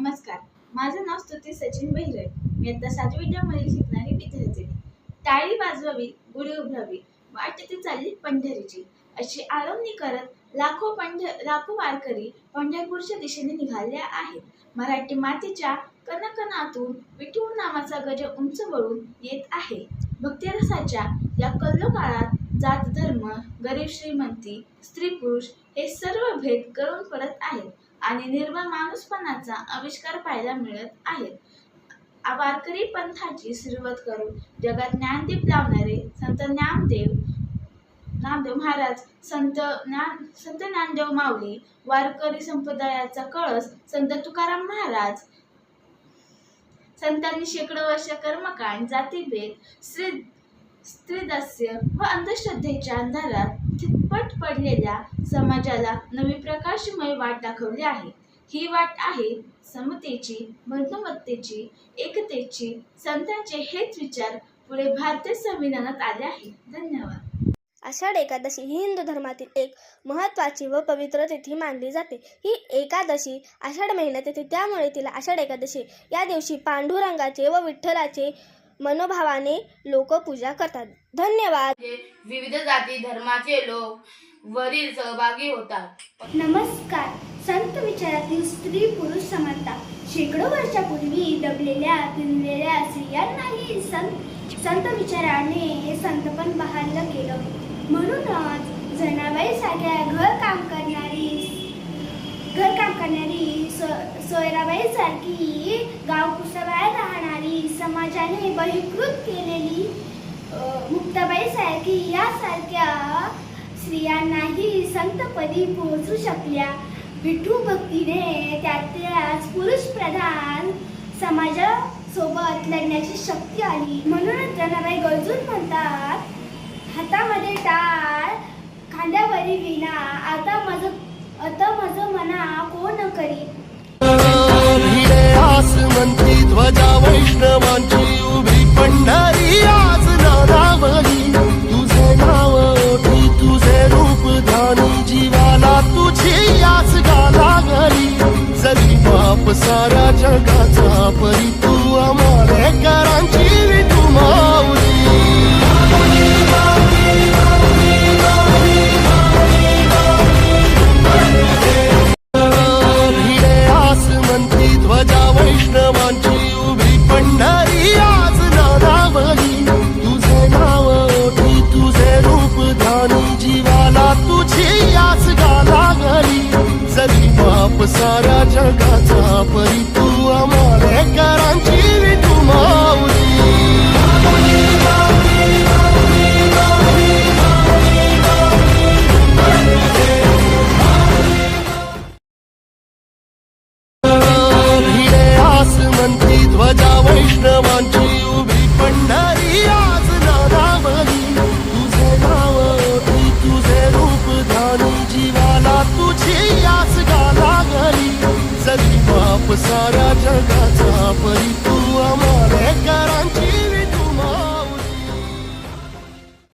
नमस्कार. माझं नाव स्तुती सचिन बहिरे. मी आता सातवी विद्यामध्ये शिकणारी विद्यार्थिनी टाळी वाजवावी गुढी उभरावी वाट ती चालली पंढरीची. अशी आळवणी करत लाखो पंढ लाखो वारकरी पंढरपूरच्या दिशेने निघाले आहेत. मराठी मातीच्या कणकणातून विठू नामाचा गज उंच वळून येत आहे. भक्तिरसाच्या या कल्लो काळात जात धर्म गरीब श्रीमंती स्त्री पुरुष हे सर्व भेद करून पडत आहेत. आणि निर्मळ माणूसपणाचा आविष्कार पाहायला मिळत आहेत. वारकरी पंथाची सुरुवात करून जगात ज्ञानदीप लावणारे संत ज्ञानदेव नामदेव महाराज संत ज्ञान संत ज्ञानदेव माऊली वारकरी संप्रदायाचा कळस संत तुकाराम महाराज संतांनी शेकडो वर्ष कर्मकांड जातीभेद स्त्री स्त्रीदास्य व अंधश्रद्धेच्या अंधारात चितपट पडलेल्या समाजाला नवी प्रकाशमय वाट दाखवली आहे. ही वाट आहे समतेची बंधुमत्तेची एकतेची संतांचे हेच विचार पुढे भारतीय संविधानात आले आहे. धन्यवाद. आषाढ एकादशी ही हिंदू धर्मातील एक महत्त्वाची व पवित्र तिथी मानली जाते. ही एकादशी आषाढ महिन्यात येते. त्यामुळे तिला आषाढ एकादशी या दिवशी पांडुरंगाचे व विठ्ठलाचे मनोभावाने लोक पूजा करतात. धन्यवाद. विविध जाती धर्माचे लोक वरील सहभागी होतात. नमस्कार. संत विचारातील स्त्री पुरुष समानता. शेकडो वर्षापूर्वी दबलेल्या पिनलेल्या स्त्रियांनाही संत संत विचाराने संतपण बहाल केलं. म्हणूनच जनाबाईसारख्या घर काम करणारी घर काम करणारी सो सोयराबाई सारखी गाव कुसबाहेर राहणारी बहिकृत केलेली मुक्ताबाई सारखी यासारख्या स्त्रियांनाही संतपदी पोहोचू शकल्या. विठू भक्तीने त्यातल्याच पुरुष प्रधान समाजासोबत लढण्याची शक्ती आली. म्हणूनच जनाबाई गरजून म्हणतात हातामध्ये टाळ खांद्यावरी विना आता माझं आता माझं मना कोण करी? बाप साऱ्या जगाचा परी सारा जगाचा परी तू आम्हाला